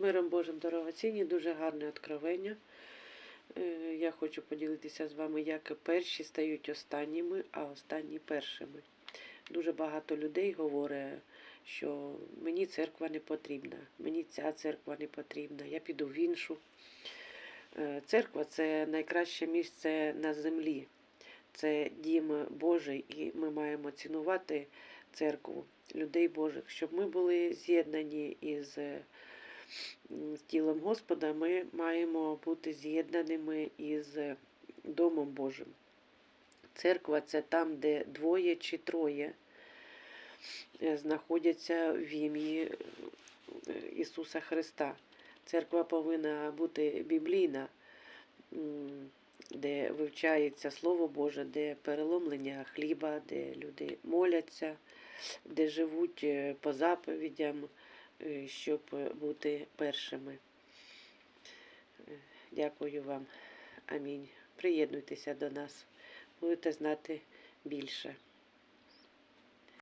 Миром Божим дорогоцінні, дуже гарне откровення. Е, Я хочу поділитися з вами, як перші стають останніми, а останні першими. Дуже багато людей говорить, що мені церква не потрібна, мені ця церква не потрібна, я піду в іншу. Е, Церква це найкраще місце на землі. Це дім Божий, і ми маємо цінувати церкву, людей Божих, щоб ми були з'єднані із з тілом Господа, ми маємо бути з'єднаними із Домом Божим. Церква це там, де двоє чи троє е, знаходяться в ім'ї е, Ісуса Христа. Церква повинна бути біблійна, де вивчається Слово Боже, де переломлення хліба, де люди моляться, де живуть е, по заповідям, щоб бути першими. Е, Дякую вам. Амінь. Приєднуйтеся до нас, будете знати більше.